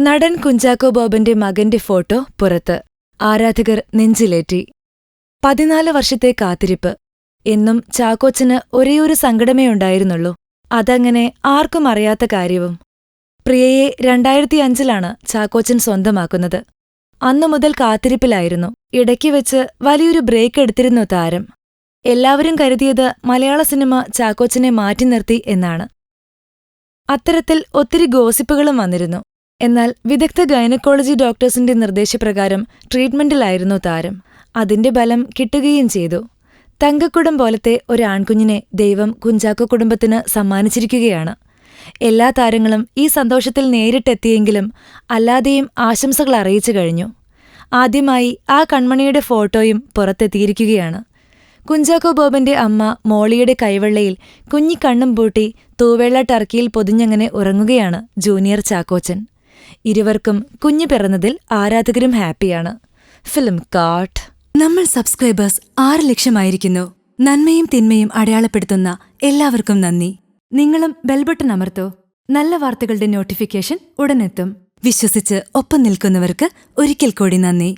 നടൻ കുഞ്ചാക്കോ ബോബന്റെ മകന്റെ ഫോട്ടോ പുറത്ത്. ആരാധകർ നെഞ്ചിലേറ്റി. പതിനാല് വർഷത്തെ കാത്തിരിപ്പ്. എന്നും ചാക്കോച്ചന് ഒരേയൊരു സങ്കടമേ ഉണ്ടായിരുന്നുള്ളൂ. അതങ്ങനെ ആർക്കും അറിയാത്ത കാര്യവും. പ്രിയയെ രണ്ടായിരത്തി അഞ്ചിലാണ് ചാക്കോച്ചൻ സ്വന്തമാക്കുന്നത്. അന്നു മുതൽ കാത്തിരിപ്പിലായിരുന്നു. ഇടയ്ക്ക് വെച്ച് വലിയൊരു ബ്രേക്ക് എടുത്തിരുന്നു താരം. എല്ലാവരും കരുതിയത് മലയാള സിനിമ ചാക്കോച്ചനെ മാറ്റി നിർത്തി എന്നാണ്. അത്തരത്തിൽ ഒത്തിരി ഗോസിപ്പുകളും വന്നിരുന്നു. എന്നാൽ വിദഗ്ധ ഗൈനക്കോളജി ഡോക്ടേഴ്സിന്റെ നിർദ്ദേശപ്രകാരം ട്രീറ്റ്മെന്റിലായിരുന്നു താരം. അതിന്റെ ബലം കിട്ടുകയും ചെയ്തു. തങ്കക്കുടം പോലത്തെ ഒരു ആൺകുഞ്ഞിനെ ദൈവം കുഞ്ചാക്കോ കുടുംബത്തിന് സമ്മാനിച്ചിരിക്കുകയാണ്. എല്ലാ താരങ്ങളും ഈ സന്തോഷത്തിൽ നേരിട്ടെത്തിയെങ്കിലും അല്ലാതെയും ആശംസകൾ അറിയിച്ചു കഴിഞ്ഞു. ആദ്യമായി ആ കൺമണിയുടെ ഫോട്ടോയും പുറത്തെത്തിയിരിക്കുകയാണ്. കുഞ്ചാക്കോ ബോബന്റെ അമ്മ മോളിയുടെ കൈവെള്ളയിൽ കുഞ്ഞിക്കണ്ണും പൂട്ടി തൂവെള്ള ടർക്കിയിൽ പൊതിഞ്ഞങ്ങനെ ഉറങ്ങുകയാണ് ജൂനിയർ ചാക്കോച്ചൻ. ഇരുവർക്കും കുഞ്ഞു പിറന്നതിൽ ആരാധകരും ഹാപ്പിയാണ്. ഫിലിം കാട്ട് നമ്മൾ സബ്സ്ക്രൈബേഴ്സ് ആറ് ലക്ഷമായിരിക്കുന്നു. നന്മയും തിന്മയും അടയാളപ്പെടുത്തുന്ന എല്ലാവർക്കും നന്ദി. നിങ്ങളും ബെൽബട്ടൺ അമർത്തോ. നല്ല വാർത്തകളുടെ നോട്ടിഫിക്കേഷൻ ഉടനെത്തും. വിശ്വസിച്ച് ഒപ്പം നിൽക്കുന്നവർക്ക് ഒരിക്കൽ കൂടി നന്ദി.